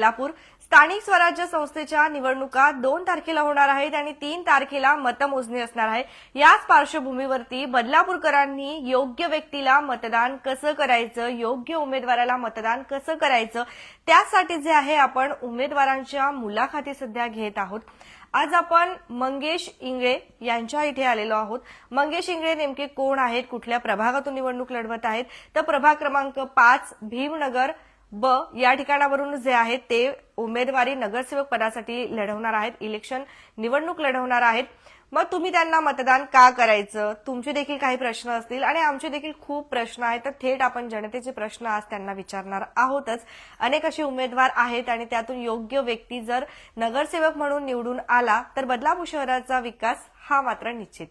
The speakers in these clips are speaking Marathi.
बदलापूर स्थानिक स्वराज्य संस्थेच्या निवडणुका दोन तारखेला होणार आहेत आणि तीन तारखेला मतमोजणी असणार आहे. याच पार्श्वभूमीवरती बदलापूरकरांनी योग्य व्यक्तीला मतदान कसं करायचं योग्य उमेदवाराला मतदान कसं करायचं त्यासाठी जे आहे आपण उमेदवारांच्या मुलाखती सध्या घेत आहोत. आज आपण मंगेश इंगळे यांच्या इथे आलेलो आहोत. मंगेश इंगळे नेमके कोण आहेत? कुठल्या प्रभागातून निवडणूक लढवत आहेत? तर प्रभाग क्रमांक पाच भीमनगर ब या ठिकाणावरून जे आहेत ते उमेदवारी नगरसेवक पदासाठी लढवणार आहेत इलेक्शन निवडणूक लढवणार आहेत. मग तुम्ही त्यांना मतदान का करायचं? तुमचे देखील काही प्रश्न असतील आणि आमचे देखील खूप प्रश्न आहेत. तर थेट आपण जनतेचे प्रश्न आज त्यांना विचारणार आहोतच. अनेक असे उमेदवार आहेत आणि त्यातून योग्य व्यक्ती जर नगरसेवक म्हणून निवडून आला तर बदलापूर शहराचा विकास हा मात्र निश्चित.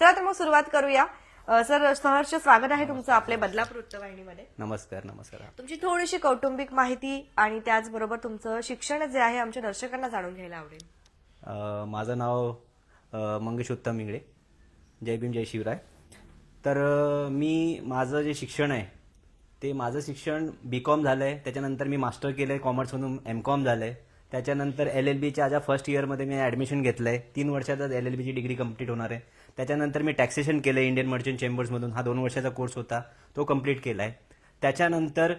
चला तर मग सुरुवात करूया. सर सहर्ष स्वागत आहे तुमचं आपल्या बदलापूर वृत्तवाहिनीमध्ये नमस्कार नमस्कार. तुमची थोडीशी कौटुंबिक माहिती आणि त्याचबरोबर तुमचं शिक्षण जे आहे आमच्या दर्शकांना जाणून घ्यायला आवडेल. माझं नाव मंगेश उत्तम इंगळे जय भीम जय शिवराय. तर मी माझं जे शिक्षण आहे ते माझं शिक्षण बी कॉम झालं आहे त्याच्यानंतर मी मास्टर केलं आहे कॉमर्समधून एम कॉम झालं आहे त्याच्यानंतर एल एल बीच्या ज्या फर्स्ट इयरमध्ये मी ॲडमिशन घेतलं आहे तीन वर्षातच एल एल बीची डिग्री कंप्लीट होणार आहे. त्याच्यानंतर मी टॅक्सेशन केलं आहे इंडियन मर्चंट चेंबर्समधून हा दोन वर्षाचा कोर्स होता. तो कंप्लीट केला आहे त्याच्यानंतर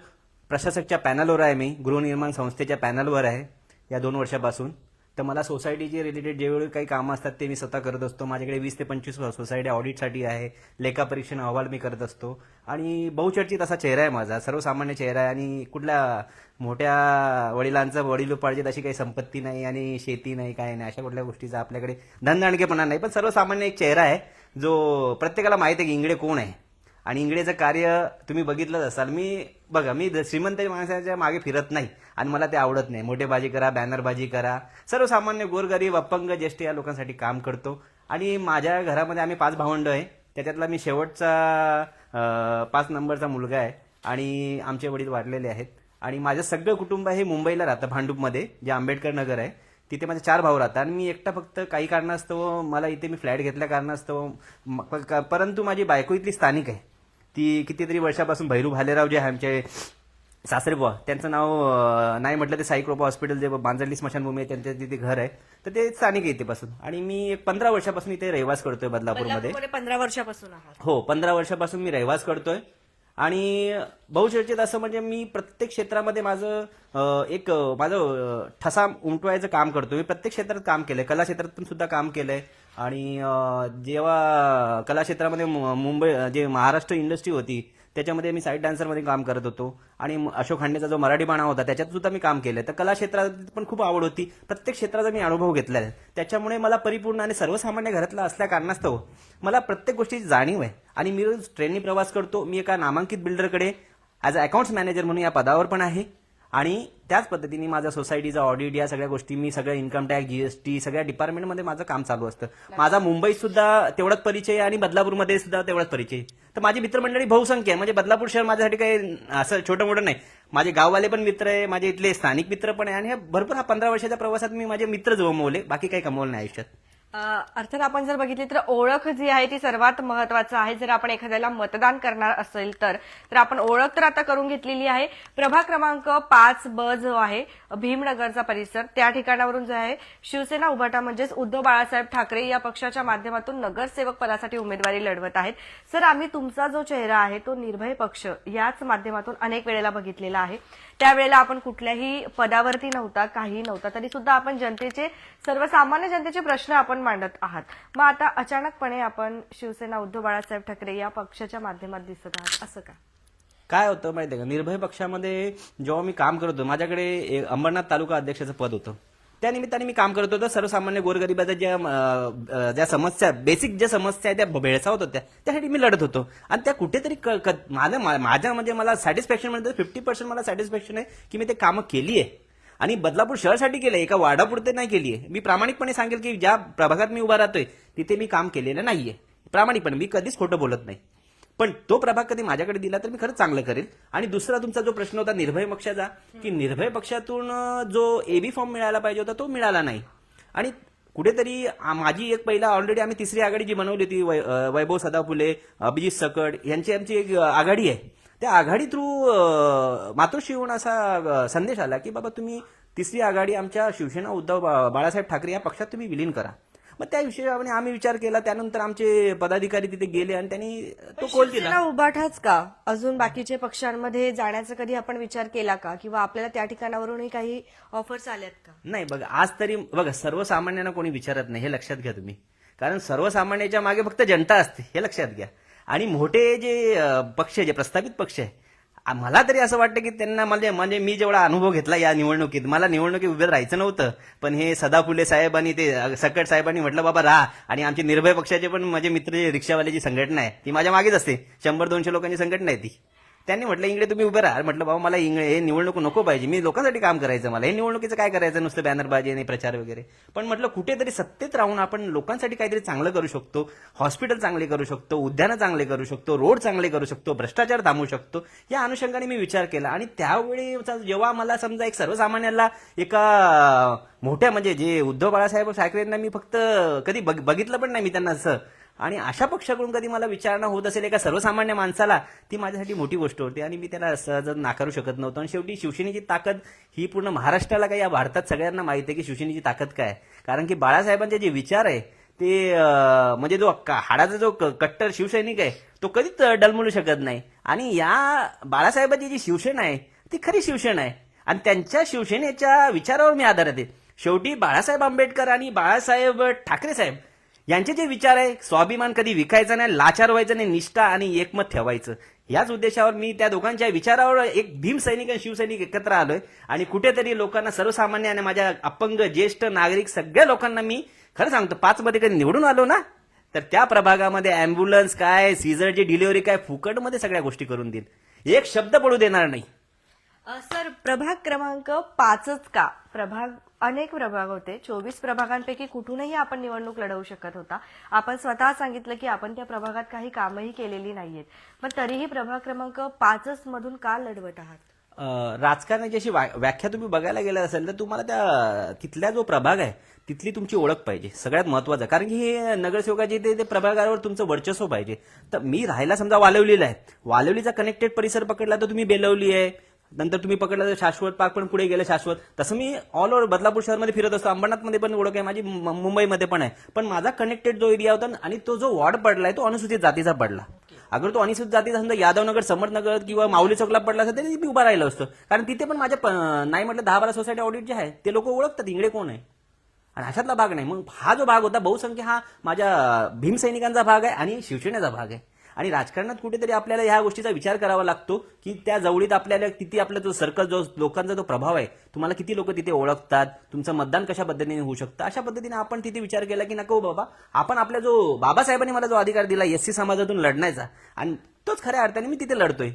प्रशासकच्या पॅनलवर आहे मी. गृहनिर्माण संस्थेच्या पॅनलवर आहे. या दोन वर्षापासून. तर मला सोसायटीचे रिलेटेड जेवढे काही कामं असतात ते मी स्वतः करत असतो. माझ्याकडे वीस ते पंचवीस सोसायटी ऑडिटसाठी आहे. लेखापरीक्षण अहवाल मी करत असतो. आणि बहुचर्चित असा चेहरा आहे माझा. सर्वसामान्य चेहरा आहे आणि कुठल्या मोठ्या वडिलांचं वडिलोपार्जित अशी काही संपत्ती नाही आणि शेती नाही काय नाही अशा कुठल्या गोष्टीचा आपल्याकडे धनदाणकेपणा नाही. पण सर्वसामान्य एक चेहरा आहे जो प्रत्येकाला माहिती आहे की इंगडे कोण आहे. आणि इंगळेचं कार्य तुम्ही बघितलंच असाल. मी बघा मी श्रीमंत माणसाच्या मागे फिरत नाही आणि मला ते आवडत नाही. मोठेबाजी करा बॅनरबाजी करा. सर्वसामान्य गोरगरीब अपंग ज्येष्ठ या लोकांसाठी काम करतो. आणि माझ्या घरामध्ये आम्ही पाच भावंड आहे. त्याच्यातला मी शेवटचा पाच नंबरचा मुलगा आहे. आणि आमचे वडील वाढलेले आहेत. आणि माझं सगळं कुटुंब हे मुंबईला राहतं भांडूपमध्ये जे आंबेडकर नगर आहे. तिथे माझे चार भाऊ राहतात. आणि मी एकटा फक्त काही कारणास्तव मला इथे मी फ्लॅट घेतल्या कारणास्तव म- परंतु माझी बायको इथली स्थानिक आहे. ती कितीतरी वर्षापासून भैरू भालेराव जे आहे आमचे सासरे बुवा. त्यांचं नाव नाही म्हटलं ते साई कृपा हॉस्पिटल जे बांजरली स्मशानभूमी आहे त्यांच्या तिथे घर आहे. तर ते स्थानिक आहे इथेपासून. आणि मी एक पंधरा वर्षापासून इथे रहिवास करतोय बदलापूरमध्ये. पंधरा वर्षापासून हो पंधरा वर्षापासून मी रहिवास करतोय. आणि बहुचर्चित असं म्हणजे मी प्रत्येक क्षेत्रामध्ये माझं एक माझं ठसा उमटवायचं काम करतो मी प्रत्येक क्षेत्रात काम केलंय. कला क्षेत्रात पण सुद्धा काम केलंय. आणि जेव्हा कला क्षेत्रामध्ये मु- मुंबई जे महाराष्ट्र इंडस्ट्री होती त्याच्यामध्ये मी साईड डान्सरमध्ये काम करत होतो. आणि अशोक खांडेचा जो मराठी बाणा होता त्याच्यात सुद्धा मी काम केलं. तर कला क्षेत्रात पण खूप आवड होती. प्रत्येक क्षेत्राचा मी अनुभव घेतला आहे. त्याच्यामुळे मला परिपूर्ण आणि सर्वसामान्य घरातला असल्या कारणास्तव मला प्रत्येक गोष्टीची जाणीव आहे. आणि मी रोज ट्रेननी प्रवास करतो. मी एका नामांकित बिल्डरकडे ॲज अ अकाउंट्स मॅनेजर म्हणून या पदावर पण आहे. आणि त्याच पद्धतीने माझ्या सोसायटीचा ऑडिट या सगळ्या गोष्टी मी सगळ्या इन्कम टॅक्स जीएसटी सगळ्या डिपार्टमेंटमध्ये माझं काम चालू असतं. माझा मुंबईत सुद्धा तेवढाच परिचय आहे आणि बदलापूरमध्ये सुद्धा तेवढाच परिचय आहे. तर माझी मित्रमंडळी बहुसंख्य आहे. म्हणजे बदलापूर शहर माझ्यासाठी काही असं छोटं मोठं नाही. माझे गाववाले पण मित्र आहे माझे इथले स्थानिक मित्र पण आहे. आणि हे भरपूर हा पंधरा वर्षाच्या प्रवासात मी माझे मित्र जमवले. बाकी काही कमवलं नाही आयुष्यात. अर्थात आपण जर बघितली तर ओळख जी आहे ती सर्वात महत्वाचं आहे. जर आपण एखाद्याला मतदान करणार असेल तर तर आपण ओळख तर आता करून घेतलेली आहे. प्रभाग क्रमांक पाच ब जो आहे भीमनगरचा परिसर त्या ठिकाणावरून जो आहे शिवसेना उभाटा म्हणजेच उद्धव बाळासाहेब ठाकरे या पक्षाच्या माध्यमातून नगरसेवक पदासाठी उमेदवारी लढवत आहेत. सर आम्ही तुमचा जो चेहरा आहे तो निर्भय पक्ष याच माध्यमातून अनेक वेळेला बघितलेला आहे. त्यावेळेला आपण कुठल्याही पदावरती नव्हता काही नव्हता तरी सुद्धा आपण जनतेचे सर्वसामान्य जनतेचे प्रश्न आपण मांडत आहात. मग आता अचानकपणे आपण शिवसेना उद्धव बाळासाहेब ठाकरे या पक्षाच्या माध्यमात दिसत आहात. असं का? काय होतं माहिती आहे का? निर्भय पक्षामध्ये जेव्हा मी काम करत होतो माझ्याकडे अंबरनाथ तालुका अध्यक्षाचं पद होतं. त्या निमित्ताने मी काम करत होतो. सर्वसामान्य गोरगरिबाच्या ज्या ज्या समस्या बेसिक ज्या समस्या आहेत त्या भेळसावत होत्या. त्यासाठी मी लढत होतो. आणि त्या कुठेतरी क- माझ्या म्हणजे मला सॅटिस्फॅक्शन मिळतं. फिफ्टी पर्सेंट मला सॅटिस्फॅक्शन आहे की मी ते कामं केली आहे आणि बदलापूर शहरासाठी केलंय एका वाडापुरते नाही केली आहे. मी प्रामाणिकपणे सांगेल की ज्या प्रभागात मी उभा राहतोय तिथे मी काम केलेलं नाहीये. प्रामाणिकपणे मी कधीच खोटं बोलत नाही. पण तो प्रभाग कधी माझ्याकडे दिला तर मी खरंच चांगलं करेल. आणि दुसरा तुमचा जो प्रश्न होता निर्भय पक्षाचा की निर्भय पक्षातून जो एबी फॉर्म मिळायला पाहिजे होता तो मिळाला नाही. आणि कुठेतरी माझी एक पहिला ऑलरेडी आम्ही तिसरी आघाडी जी बनवली होती वै- वैभव सदाफुले अभिजित सकड यांची आमची एक आघाडी आहे. त्या आघाडी थ्रू मातोश्री येऊन असा संदेश आला की बाबा तुम्ही तिसरी आघाडी आमच्या शिवसेना उद्धव बाळासाहेब ठाकरे या पक्षात तुम्ही विलीन करा. मग त्या विषयाने आम्ही विचार केला. त्यानंतर आमचे पदाधिकारी तिथे गेले आणि त्यांनी तो कोल दिला. उभाठाच का? अजून बाकीचे पक्षांमध्ये जाण्याचा कधी आपण विचार केला का? किंवा आपल्याला त्या ठिकाणावरूनही काही ऑफर्स आल्यात का? नाही बघा आज तरी बघा सर्वसामान्यांना कोणी विचारत नाही हे लक्षात घ्या तुम्ही. कारण सर्वसामान्याच्या मागे फक्त जनता असते हे लक्षात घ्या. आणि मोठे जे पक्ष आहे, जे प्रस्थापित पक्ष आहे मला तरी असं वाटतं की त्यांना म्हणजे म्हणजे मी जेवढा अनुभव घेतला या निवडणुकीत मला निवडणुकीत उभे राहायचं नव्हतं. पण हे सदा फुले साहेब आणि ते सकट साहेबांनी म्हटलं बाबा राहा. आणि आमचे निर्भय पक्षाचे पण माझे मित्र जे रिक्षावाल्याची संघटना आहे ती माझ्या मागेच असते. शंभर दोनशे लोकांची संघटना आहे ती. त्यांनी म्हटलं इंगळे तुम्ही उभे राहा. म्हटलं बाबा मला इंगळे हे निवडणूक नको पाहिजे. मी लोकांसाठी काम करायचं मला. हे निवडणुकीचं काय करायचं? नुसतं बॅनरबाजी आणि प्रचार वगैरे. पण म्हटलं कुठेतरी सत्तेत राहून आपण लोकांसाठी काहीतरी चांगलं करू शकतो. हॉस्पिटल चांगले करू शकतो. उद्यानं चांगले करू शकतो. रोड चांगले करू शकतो. भ्रष्टाचार थांबवू शकतो. या अनुषंगाने मी विचार केला आणि त्यावेळी जेव्हा मला समजा एक सर्वसामान्याला एका मोठ्या म्हणजे जे उद्धव बाळासाहेब ठाकरेंना मी फक्त कधी बघ- बघितलं पण नाही मी त्यांना असं. आणि अशा पक्षाकडून कधी मला विचारणा होत असेल एका सर्वसामान्य माणसाला ती माझ्यासाठी मोठी गोष्ट होती आणि मी त्याला सहज नाकारू शकत नव्हतो. आणि शेवटी शिवसेनेची ताकद ही पूर्ण महाराष्ट्राला काय या भारतात सगळ्यांना माहिती आहे की शिवसेनेची ताकद काय आहे. कारण की बाळासाहेबांचे जे विचार आहे ते म्हणजे जो हाडाचा जो क- कट्टर शिवसैनिक आहे तो कधीच डलमळू शकत नाही. आणि या बाळासाहेबांची जी शिवसेना आहे ती खरी शिवसेना आहे. आणि त्यांच्या शिवसेनेच्या विचारावर मी आधारित आहे. शेवटी बाळासाहेब आंबेडकर आणि बाळासाहेब ठाकरे साहेब यांचे जे विचार आहे स्वाभिमान कधी विकायचा नाही लाचार व्हायचं नाही निष्ठा आणि एकमत ठेवायचं. याच उद्देशावर मी त्या दोघांच्या विचारावर एक भीमसैनिक आणि शिवसैनिक एकत्र आलोय. आणि कुठेतरी लोकांना सर्वसामान्य आणि माझ्या अपंग ज्येष्ठ नागरिक सगळ्या लोकांना मी खरं सांगतो पाच मध्ये कधी निवडून आलो ना तर त्या प्रभागामध्ये अँब्युलन्स काय सीझरची डिलिव्हरी काय फुकटमध्ये सगळ्या गोष्टी करून देईल. एक शब्द पडू देणार नाही. सर प्रभाग क्रमांक पाचच का? प्रभाग अनेक प्रभाग होते. चोवीस प्रभागांपैकी कुठूनही आपण निवडणूक लढवू शकत होता. आपण स्वतः सांगितलं की आपण त्या प्रभागात काही कामही केलेली नाहीयेत. पण तरीही प्रभाग क्रमांक पाचच मधून का लढवत आहात? राजकारणाची अशी व्या- व्याख्या तुम्ही बघायला गेला असेल तर तुम्हाला त्या तिथल्या जो प्रभाग आहे तिथली तुमची ओळख पाहिजे. सगळ्यात महत्वाचं कारण की हे नगरसेवकाचे ते ते प्रभागावर तुमचं वर्चस्व पाहिजे. तर मी राहायला समजा वालवलीला आहे. वालवलीचा कनेक्टेड परिसर पकडला तर तुम्ही बेलवली आहे. नंतर तुम्ही पकडला तर शाश्वत पार्क पण पुढे गेले शाश्वत. तसं मी ऑल ओव्हर बदलापूर शहरमध्ये फिरत असतो. अंबरनाथमध्ये पण ओळख आहे माझी मुंबईमध्ये पण आहे. पण माझा कनेक्टेड जो एरिया होता आणि तो जो वॉर्ड पडलाय तो अनुसूचित जातीचा पडला. अगर तो अनुसूचित जातीचा समजा यादवनगर समर्थनगर किंवा माऊली चौकला पडला असेल तरी मी उभा राहिलो असतो. कारण तिथे पण माझ्या नाही म्हटलं दहा बारा सोसायटी ऑडिट जे आहे ते लोक ओळखतात इकडे कोण आहे? आणि अशातला भाग नाही. मग हा जो भाग होता बहुसंख्य हा माझ्या भीमसैनिकांचा भाग आहे आणि शिवसेनेचा भाग आहे. आणि राजकारणात कुठेतरी आपल्याला ह्या गोष्टीचा विचार करावा लागतो की त्या जवळीत आपल्याला किती आपला जो सर्कल जो लोकांचा जो प्रभाव आहे तुम्हाला किती लोक तिथे ओळखतात तुमचं मतदान कशा पद्धतीने होऊ शकतं अशा पद्धतीने आपण तिथे विचार केला की नको बाबा आपण आपल्या जो बाबासाहेबांनी मला जो अधिकार दिला एससी समाजातून लढण्याचा आणि तोच खऱ्या अर्थाने मी तिथे लढतोय.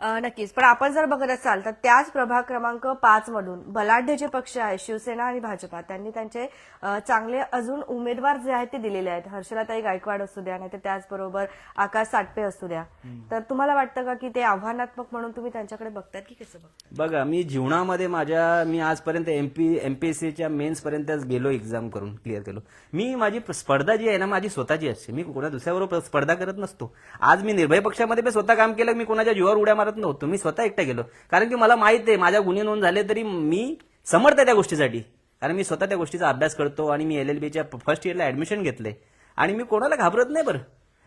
नक्कीच. पण आपण जर बघत असाल तर त्याच प्रभाग क्रमांक पाच मधून बलाढ्य जे पक्ष आहेत शिवसेना आणि भाजपा. त्यांनी त्यांचे चांगले अजून उमेदवार जे आहेत ते दिलेले आहेत. हर्षलाताई गायकवाड असू द्या नाही तर त्याचबरोबर आकाश साटपे असू द्या. तर तुम्हाला वाटतं का की ते आव्हानात्मक म्हणून तुम्ही त्यांच्याकडे बघताय की कसं बघा मी जीवनामध्ये माझ्या मी आजपर्यंत एमपी एमपीएससीच्या मेन्स पर्यंत गेलो एक्झाम करून क्लिअर केलो. मी माझी स्पर्धा जी आहे ना माझी स्वतःची असते. मी कोणा दुसऱ्याबरोबर स्पर्धा करत नसतो. आज मी निर्भय पक्षामध्ये स्वतः काम केलं मी कोणाच्या जीवावर उड्या मारत नव्हतो. मी स्वतः एकटा गेलो. कारण की मला माहीत आहे माझ्या गुन्हे नोंद झाले तरी मी समर्थ आहे त्या गोष्टीसाठी. कारण मी स्वतः त्या गोष्टीचा अभ्यास करतो आणि मी एल एल बीच्या फर्स्ट इयरला ऍडमिशन घेतले आणि मी कोणाला घाबरत नाही बरं.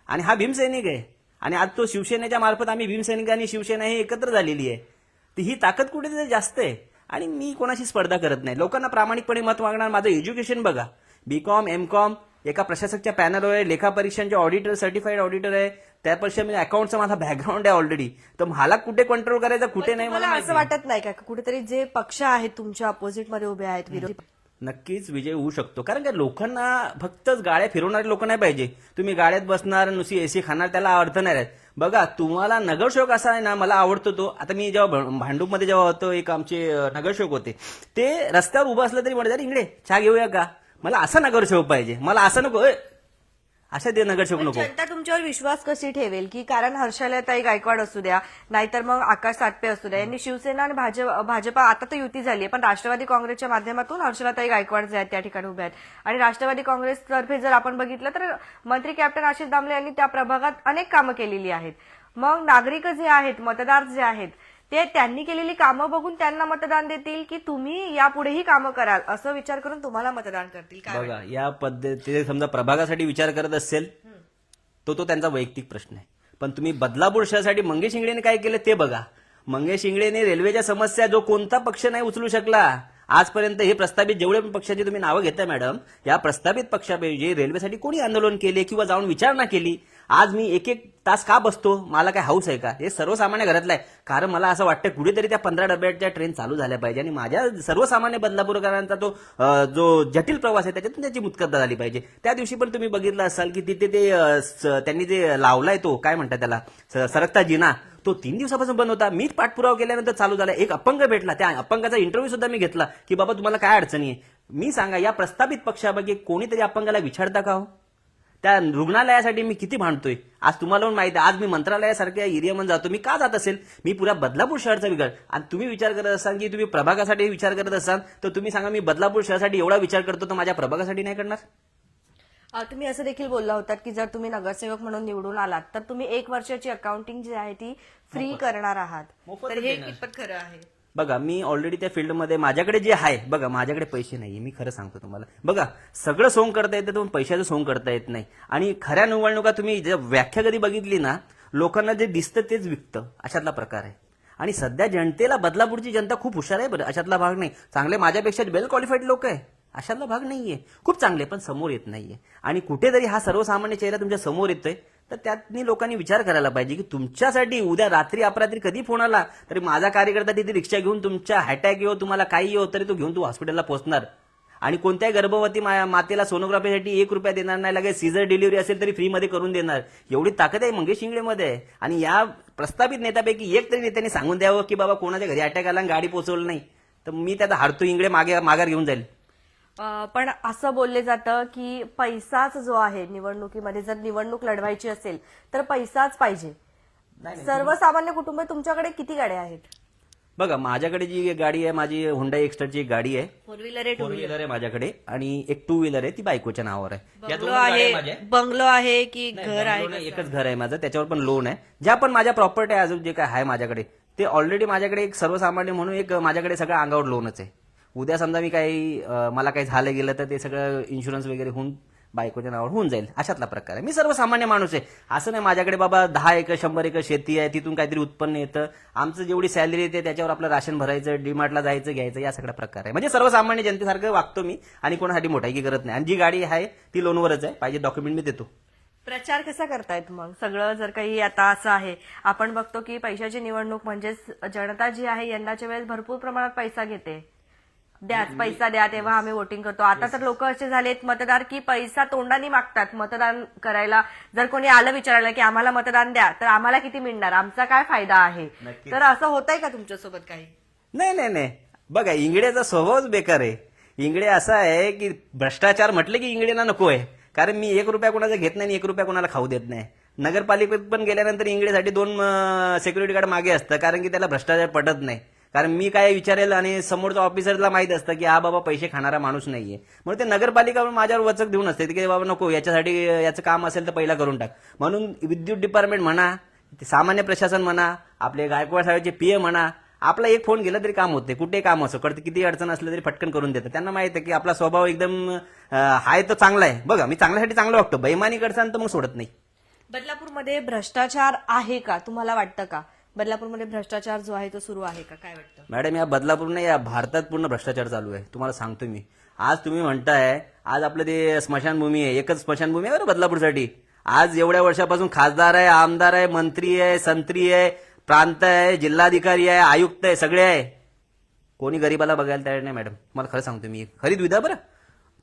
आणि हा भीमसैनिक आहे. आणि आज तो शिवसेनेच्या मार्फत आम्ही भीमसैनिक आणि शिवसेना ही एकत्र झालेली आहे. तर ही ताकद कुठेतरी जास्त आहे. आणि मी कोणाशी स्पर्धा करत नाही. लोकांना प्रामाणिकपणे मत मागणार माझं एज्युकेशन बघा. बी कॉम एम कॉम एका प्रशासकच्या पॅनलवर आहे लेखा परीक्षांचे ऑडिटर सर्टिफाईड ऑडिटर आहे. त्यापेक्षा म्हणजे अकाउंटचा माझा बॅकग्राऊंड आहे ऑलरेडी तर मला कुठे कंट्रोल करायचा कुठे नाही मला असं वाटत नाही का? कुठेतरी जे पक्ष आहेत तुमच्या ऑपोजिटमध्ये उभे आहेत विरोधी नक्कीच विजय होऊ शकतो. कारण का लोकांना फक्तच गाड्या फिरवणारे लोक नाही पाहिजे. तुम्ही गाड्यात बसणार नुसती एसी खाणार त्याला अर्थ नाही राहत. बघा तुम्हाला नगरसेवक असा आहे ना मला आवडतो तो. आता मी जेव्हा भांडूपमध्ये जेव्हा होतो एक आमचे नगरसेवक होते. ते रस्त्यावर उभं असलं तरी म्हणतात "अरे इकडे चहा घेऊया का? मला असा नगरसेवक पाहिजे. मला असं नको "ओय, अशा ते नगरसेवक नको. जनता तुमच्यावर विश्वास कशी ठेवेल? की कारण हर्षालताई गायकवाड असू द्या नाहीतर मग आकाश साटपे असू द्या यांनी शिवसेना आणि भाजप भाजपा आता तर युती झाली आहे पण राष्ट्रवादी काँग्रेसच्या माध्यमातून हर्षलाताई गायकवाड जे आहेत त्या ठिकाणी उभे आहेत. आणि राष्ट्रवादी काँग्रेसतर्फे जर आपण बघितलं तर मंत्री कॅप्टन आशिष दामले यांनी त्या प्रभागात अनेक कामं केलेली आहेत. मग नागरिक जे आहेत मतदार जे आहेत ते त्यांनी केलेली कामं बघून त्यांना मतदान देतील की तुम्ही यापुढेही कामं कराल? असं विचार करून तुम्हाला मतदान करतील. काय बघा या पद्धती समजा प्रभागासाठी विचार करत असेल तो तो त्यांचा वैयक्तिक प्रश्न आहे. पण तुम्ही बदलापूर शहरासाठी मंगेश इंगळेने काय केलं ते बघा. मंगेश इंगळेने रेल्वेच्या समस्या जो कोणता पक्ष नाही उचलू शकला आजपर्यंत हे प्रस्तावित जेवढे पण पक्षाची तुम्ही नावं घेताय मॅडम या प्रस्तावित पक्षापैकी रेल्वेसाठी कोणी आंदोलन केले किंवा जाऊन विचारणा केली आज मी एक एक तास का बसतो? मला काय हाऊस आहे का? हे सर्वसामान्य घरातलं आहे. कारण मला असं वाटतं कुठेतरी त्या पंधरा डब्याच्या ट्रेन चालू झाल्या पाहिजे आणि माझ्या सर्वसामान्य बदलापूरकरांचा तो जो जटिल प्रवास आहे त्याच्यातून त्याची मुतकदा झाली पाहिजे. त्या दिवशी पण तुम्ही बघितलं असाल की तिथे ते स- त्यांनी जे लावलाय तो काय म्हणतात त्याला? स- सरकता जिना. तो तीन दिवसापासून बंद होता. मीच पाठपुरावा केल्यानंतर चालू झाला. एक अपंग भेटला. त्या अपंगाचा इंटरव्ह्यू सुद्धा मी घेतला की बाबा तुम्हाला काय अडचणी आहे? मी सांगा या प्रस्तावित पक्षापैकी कोणीतरी अपंगाला विचारता का हो? त्या रुग्णालयासाठी मी किती भांडतोय? आज तुम्हाला पण माहिती आहे आज मी मंत्रालयासारख्या एरियामध्ये जातो. मी का जात असेल? मी पुऱ्या बदलापूर शहरचा विचार आणि तुम्ही विचार करत असाल की तुम्ही प्रभागासाठी विचार करत असाल तर तुम्ही सांगा मी बदलापूर शहरासाठी एवढा विचार करतो तर माझ्या प्रभागासाठी नाही करणार? तुम्ही असं देखील बोलला होतात की जर तुम्ही नगरसेवक म्हणून निवडून आलात तर तुम्ही एक वर्षाची अकाउंटिंग जी आहे ती फ्री करणार आहात. तर हे. कितपत खरं आहे? बघा मी ऑलरेडी त्या फील्डमध्ये माझ्याकडे जे आहे बघा माझ्याकडे पैसे नाही मी खरं सांगतो तुम्हाला. बघा सगळं सोंग करता येतं पण पैशाचं सोंग करता येत नाही. आणि खऱ्या निवडणुका तुम्ही ज्या व्याख्या कधी बघितली ना लोकांना जे दिसतं तेच विकतं. अशातला प्रकार आहे. आणि सध्या जनतेला बदलापूरची जनता खूप हुशार आहे बरं अशातला भाग नाही. चांगले माझ्यापेक्षा वेल क्वालिफाईड लोक आहे अशातला भाग नाहीये. खूप चांगले पण समोर येत नाहीये. आणि कुठेतरी हा सर्वसामान्य चेहरा तुमच्यासमोर येतोय. तर त्यातनी लोकांनी विचार करायला पाहिजे की तुमच्यासाठी उद्या रात्री अपरात्री कधी फोन आला? तरी माझा कार्यकर्ता तिथे रिक्षा घेऊन तुमच्या हॅटॅक येऊ तुम्हाला काही येऊ तरी तो घेऊन तू हॉस्पिटलला पोहोचणार. आणि कोणत्याही गर्भवती मा- मातेला सोनोग्राफीसाठी एक रुपया देणार नाही लगेच सीझर डिलिव्हरी असेल तरी फ्रीमध्ये करून देणार. एवढी ताकद आहे मंगेश इंगळेमध्ये आहे आणि या प्रस्तावित नेत्यापैकी एक तरी नेत्याने सांगून द्यावं की बाबा कोणाच्या घरी अटॅक आला गाडी पोहोचवलं नाही. तर मी त्याचा हाडतो इंगळे मागे माघार घेऊन जाईल. पण असं बोलले जातं की पैसाच जो आहे निवडणुकीमध्ये जर निवडणूक लढवायची असेल तर पैसाच पाहिजे. सर्वसामान्य कुटुंब तुमच्याकडे किती गाड्या आहेत? बघा माझ्याकडे जी गाडी आहे माझी हुंडा एक्स्ट्राची एक गाडी आहे. फोर व्हीलर आहे टू फोर व्हीलर आहे माझ्याकडे आणि एक टू व्हीलर आहे ती बायकोच्या नावावर आहे. या दोन बंगलो गाड्या आहे माझ्या. बंगलो आहे की नाही, घर आहे? बंगलो नाही, एकच घर आहे माझं त्याच्यावर पण लोन आहे. ज्या पण माझ्या प्रॉपर्टी आहे अजून जे काय आहे माझ्याकडे ते ऑलरेडी माझ्याकडे एक सर्वसामान्य म्हणून एक माझ्याकडे सगळं अंगावर लोनच आहे. उद्या समजा मी काही मला काही झालं गेलं तर ते सगळं इन्शुरन्स वगैरे होऊन बायकोच्या नावावर होऊन जाईल. अशातला प्रकार आहे. मी सर्वसामान्य माणूस आहे. असं नाही माझ्याकडे बाबा दहा एकर शंभर एकर शेती आहे तिथून काहीतरी उत्पन्न येतं. आमचं जेवढी सॅलरी येते त्याच्यावर आपलं राशन भरायचं डीमार्टला जायचं घ्यायचं या सगळा प्रकार आहे. म्हणजे सर्वसामान्य जनतेसारखं वागतो मी आणि कोणासाठी मोठाई करत नाही. आणि जी गाडी आहे ती लोनवरच आहे. पाहिजे डॉक्युमेंट मी देतो. प्रचार कसा करतायत मग? सगळं जर काही आता असं आहे आपण बघतो की पैशाची निवडणूक म्हणजेच जनता जी आहे यंदाच्या वेळेस भरपूर प्रमाणात पैसा घेते. द्याच पैसा द्या तेव्हा आम्ही वोटिंग करतो. आता तर लोक असे झालेत मतदार की पैसा तोंडाने मागतात. मतदान करायला जर कोणी आलं विचारायला की आम्हाला मतदान द्या तर आम्हाला किती मिळणार? आमचा काय फायदा आहे? नक्कीच. तर असं होतंय का तुमच्यासोबत काही? नाही नाही नाही. बघा इंगड्याचा स्वभावच बेकार आहे. इंगडे असा आहे की भ्रष्टाचार म्हटले की इंगडेना नको आहे कारण मी एक रुपया कोणाचा घेत नाही आणि एक रुपया कोणाला खाऊ देत नाही. नगरपालिकेत पण गेल्यानंतर इंगडेसाठी दोन सिक्युरिटी गार्ड मागे असतं कारण की त्याला भ्रष्टाचार पटत नाही. कारण मी काय विचारेल आणि समोरच्या ऑफिसरला माहीत असतं की हा बाबा पैसे खाणारा माणूस नाहीये. म्हणून ते नगरपालिका माझ्यावर वचक देऊन असते. की बाबा नको याच्यासाठी याचं काम असेल तर पहिला करून टाक. म्हणून विद्युत डिपार्टमेंट म्हणा ते सामान्य प्रशासन म्हणा आपले गायकवाड साहेबचे पीए म्हणा आपला एक फोन गेला तरी काम होते कुठे काम असो कळतं किती अडचण असलं तरी फटकन करून देतं त्यांना माहीत आहे की आपला स्वभाव एकदम हाय तो चांगला आहे. बघा मी चांगल्यासाठी चांगलं वागतो. बैमानी करसान तर मग सोडत नाही. बदलापूरमध्ये भ्रष्टाचार आहे का? तुम्हाला वाटतं का? बदलापूरमध्ये भ्रष्टाचार जो आहे तो सुरू आहे का? काय वाटतं? मॅडम या बदलापूर नाही या भारतात पूर्ण भ्रष्टाचार चालू आहे. तुम्हाला सांगतो मी. आज तुम्ही म्हणताय आज आपलं ते स्मशानभूमी आहे. एकच स्मशानभूमी आहे बरं बदलापूरसाठी. आज एवढ्या वर्षापासून खासदार आहे आमदार आहे मंत्री आहे संत्री आहे प्रांत आहे जिल्हाधिकारी आहे आयुक्त आहे सगळे आहे. कोणी गरीबाला बघायला तयार नाही मॅडम. मला खरं सांगतो मी. खरी द्विधा बरं.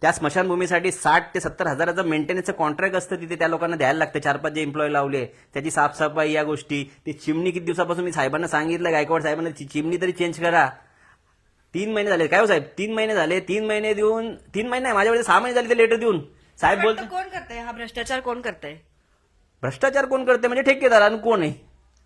त्या स्मशानभूमीसाठी साठ ते सत्तर हजाराचं मेंटेनन्सचं कॉन्ट्रॅक्ट असतं तिथे त्या लोकांना द्यायला लागतं. चार पाच जे एम्प्लॉय लावले त्याची साफसफाई या गोष्टी. ती चिमणी किती दिवसापासून मी साहेबांना सांगितलं गायकवाड साहेबांना चिमणी तरी चेंज करा. तीन महिने झाले. काय हो साहेब? तीन महिने झाले. तीन महिने देऊन तीन महिने नाही माझ्याकडे सहा महिने झाले ते लेटर देऊन. साहेब बोलतो कोण करतंय? हा भ्रष्टाचार कोण करतंय? भ्रष्टाचार कोण करते म्हणजे ठेकेदार आणि कोण आहे?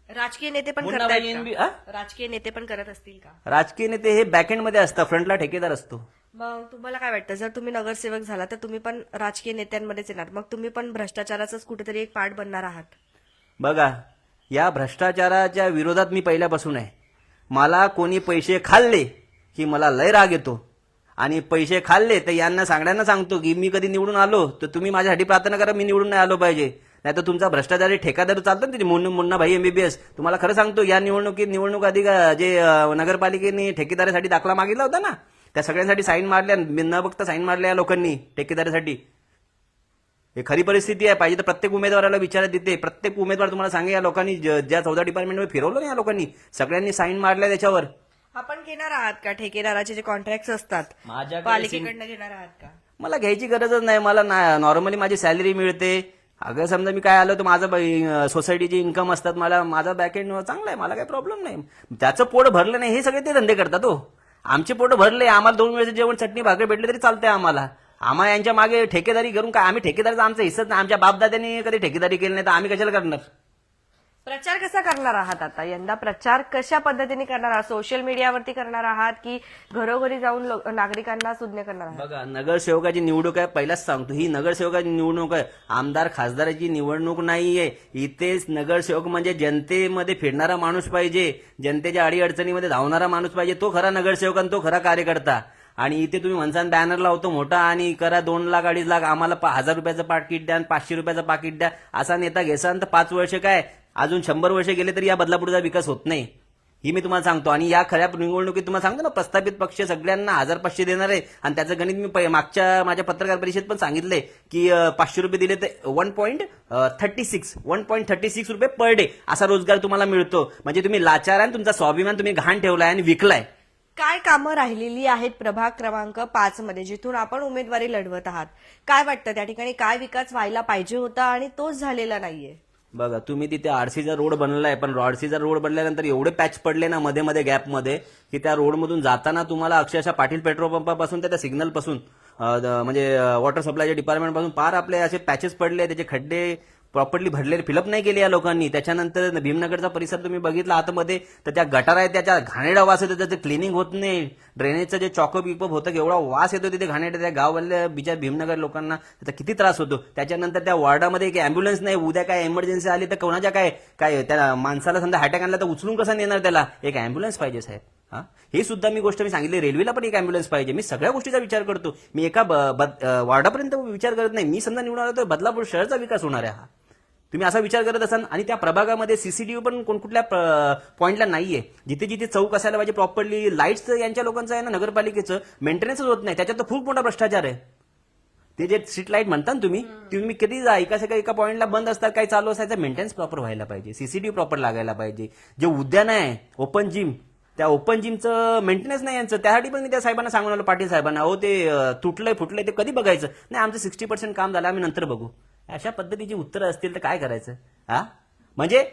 राजकीय नेते पण? राजकीय नेते पण करत असतील का? राजकीय नेते हे बॅकएंडमध्ये असतं फ्रंटला ठेकेदार असतो. मग तुम्हाला काय वाटतं? जर तुम्ही नगरसेवक झाला तर तुम्ही पण राजकीय नेत्यांमध्येच येणार. मग तुम्ही पण भ्रष्टाचाराचाच कुठेतरी एक पार्ट बनणार आहात. बघा या भ्रष्टाचाराच्या विरोधात मी पहिल्यापासून आहे. मला कोणी पैसे खाल्ले की मला लय राग येतो. आणि पैसे खाल्ले तर यांना सांगण्यानं सांगतो की मी कधी निवडून आलो तर तुम्ही माझ्यासाठी प्रार्थना करा मी निवडून नाही आलो पाहिजे. नाही तर तुमचा भ्रष्टाचारी ठेकादार चालतो ना तिथे मुन्ना मुन्ना भाई एमबीबीएस तुम्हाला खरं सांगतो या निवडणुकीत निवडणूक अधिका जे नगरपालिकेने ठेकेदारासाठी दाखला मागितला होता ना त्या सगळ्यांसाठी साईन मारल्या न बघता साईन मारल्या या लोकांनी ठेकेदारासाठी. हे खरी परिस्थिती आहे. पाहिजे तर प्रत्येक उमेदवाराला विचारत देते. प्रत्येक उमेदवार तुम्हाला सांगे या लोकांनी ज्या चौदा डिपार्टमेंटमध्ये फिरवलं ना या लोकांनी सगळ्यांनी साईन मारल्या त्याच्यावर. आपण घेणार आहात का? ठेकेदाराचे जे कॉन्ट्रॅक्ट असतात माझ्याकडे पालिकेकडनं घेणार आहात का? मला घ्यायची गरजच नाही. मला ना नॉर्मली माझी सॅलरी मिळते. अगं समजा मी काय आलो तर माझं सोसायटीची इन्कम असतात. मला माझा बॅकएंड चांगला आहे. मला काही प्रॉब्लेम नाही. त्याचं पोट भरलं नाही. हे सगळे ते धंदे करतात हो. आमचे पोट भरले आम्हाला दोन वेळेचं जेवण चटणी भाकरी भेटले तरी चालतंय आम्हाला. आम्हा यांच्या मागे ठेकेदारी करून काय आम्ही ठेकेदारीचा आमचा हिस्साच नाही आमच्या बापदाद्यांनी कधी ठेकेदारी केली नाही तर आम्ही कशाला करणार? प्रचार कसा करणार आहात आता? यंदा प्रचार कशा पद्धतीने करणार आहात? सोशल मीडियावरती करणार आहात की घरोघरी जाऊन लो- नागरिकांना सुज्ञ करणार आहात? बघा नगरसेवकाची निवडणूक आहे पहिलाच सांगतो. ही नगरसेवकाची निवडणूक आहे. आमदार खासदाराची निवडणूक नाहीये. इथेच नगरसेवक म्हणजे जनतेमध्ये फिरणारा माणूस पाहिजे. जनतेच्या अडीअडचणीमध्ये धावणारा माणूस पाहिजे. तो खरा नगरसेवक आणि तो खरा कार्यकर्ता. आणि इथे तुम्ही म्हणसान बॅनर लावतो मोठा आणि करा दोन लाख अडीच लाख आम्हाला पा- हजार रुपयाचं पाकिट द्या आणि पाचशे रुपयाचं पाकिट द्या. असा नेता घेसान तर पाच वर्ष काय? अजून शंभर वर्ष गेले तरी या बदलापूरचा विकास होत नाही. ही मी तुम्हाला सांगतो. आणि या खऱ्या निवडणुकीत तुम्हाला सांगतो ना प्रस्थापित पक्ष सगळ्यांना हजार पाचशे देणार. आहे आणि त्याचं गणित मी मागच्या माझ्या पत्रकार परिषदेत पण सांगितलंय की पाचशे रुपये दिले तर one point thirty six one point thirty six रुपये पर डे असा रोजगार तुम्हाला मिळतो. म्हणजे तुम्ही लाचार आहे तुमचा स्वाभिमान तुम्ही घाण ठेवलाय आणि विकलाय. काय कामं राहिलेली आहेत प्रभाग क्रमांक पाच मध्ये जिथून आपण उमेदवारी लढवत आहात? काय वाटतं? त्या ठिकाणी काय विकास व्हायला पाहिजे होता आणि तोच झालेला नाहीये? बघा तुम्ही तिथे आरसीचा रोड बनलाय पण आरसीचा रोड बनल्यानंतर एवढे पॅच पडले ना मध्ये मध्ये गॅपमध्ये की त्या रोडमधून जाताना तुम्हाला अक्षरशः पाटील पेट्रोल पंपापासून ते त्या सिग्नलपासून म्हणजे वॉटर सप्लायच्या डिपार्टमेंटपासून पार आपले असे पॅचेस पडले त्याचे खड्डे प्रॉपरली भरलेले फिलअप नाही केले या लोकांनी. त्याच्यानंतर भीमनगरचा परिसर तुम्ही बघितला आतमध्ये तर त्या गटार आहे त्याच्या घाणेरडा वास येतो त्याचं क्लिनिंग होत नाही. ड्रेनेजचं जे चॉकअप विकअप होतं एवढा वास येतो तिथे घाणेडा त्या गाववाल्या बिचार भीमनगर लोकांना. त्याचा किती त्रास होतो. त्याच्यानंतर त्या वॉर्डामध्ये एक अँब्युलन्स नाही उद्या काय इमर्जन्सी आली तर कोणाच्या काय काय त्या माणसाला समजा हॅटॅक आणला तर उचलून कसा नेणार त्याला? एक अँब्युलन्स पाहिजे साहेब. हा? हे सुद्धा मी गोष्ट मी सांगितली रेल्वेला पण एक अँब्युलन्स पाहिजे. मी सगळ्या गोष्टीचा विचार करतो. मी एका ब- वॉर्डापर्यंत विचार करत नाही. मी समजा निवडून आलो तर बदलापूर शहरचा विकास होणार आहे हा. तुम्ही असा विचार करत असाल आणि त्या प्रभागामध्ये सीसीटीव्ही पण कोणकुठल्या पॉईंटला नाहीये. जिथे जिथे चौक असायला पाहिजे प्रॉपरली लाईट्स यांच्या लोकांचं आहे ना नगरपालिकेचं मेंटेनन्सच होत नाही. त्याच्यात तर खूप मोठा भ्रष्टाचार आहे. ते जे स्ट्रीट लाइट म्हणता ना तुम्ही तुम्ही कधी जा एका सगळ्या एका पॉईंटला बंद असतात काही चालू असायचं मेंटेनन्स प्रॉपर व्हायला पाहिजे. सीसीटीव्ही प्रॉपर लागायला पाहिजे. जे उद्यान आहे ओपन जिम त्या ओपन जिमचं मेंटेनन्स नाही यांचं. त्यासाठी पण मी त्या साहेबांना सांगून आलो पाटील साहेबांना. अहो ते तुटलंय फुटलंय ते कधी बघायचं? नाही आमचं सिक्स्टी पर्सेंट काम झालं आम्ही नंतर बघू. अशा पद्धतीची उत्तरं असतील तर काय करायचं? हा? म्हणजे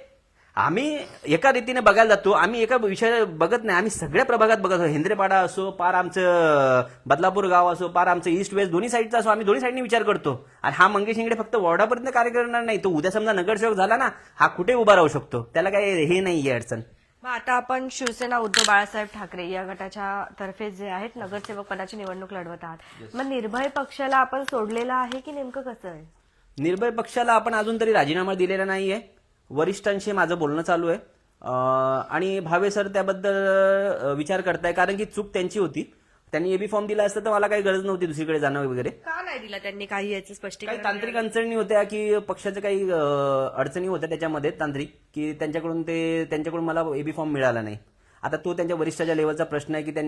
आम्ही एका रीतीने बघायला जातो. आम्ही एका विषय बघत नाही. आम्ही सगळ्या प्रभागात बघत असतो. हेंद्रेपाडा असो पार आमचं बदलापूर गाव असो पार आमचं ईस्ट वेस्ट दोन्ही साईडचा असो आम्ही दोन्ही साईडने विचार करतो. आणि हा मंगेश इंगडे फक्त वॉर्डापर्यंत कार्य करणार नाही. तो उद्या समजा नगरसेवक झाला ना हा कुठे उभा राहू शकतो? त्याला काही हे नाही अडचण. मग आता आपण शिवसेना उद्धव बाळासाहेब ठाकरे या गटाच्या तर्फे जे आहेत नगरसेवक पदाची निवडणूक लढवत आहात. मग निर्भय पक्षाला आपण सोडलेला आहे की नेमकं कसं आहे? निर्भय पक्षाला आपण अजून तरी राजीनामा दिलेला नाहीये. वरिष्ठांशी माझं बोलणं चालू आहे. आणि भावे सर त्याबद्दल विचार करताय कारण की चूक त्यांची होती. त्यांनी एबी फॉर्म दिला असता तर मला काही गरज नव्हती दुसरीकडे जाणं वगैरे. का नाही दिला त्यांनी काही याचं काही स्पष्टीकरण तांत्रिक अडचणी होत्या की पक्षाच्या काही अडचणी होत्या त्याच्यामध्ये तांत्रिक की त्यांच्याकडून ते त्यांच्याकडून मला एबी फॉर्म मिळाला नाही. आता तो त्यांच्या वरिष्ठाच्या लेवलचा प्रश्न आहे की त्यांनी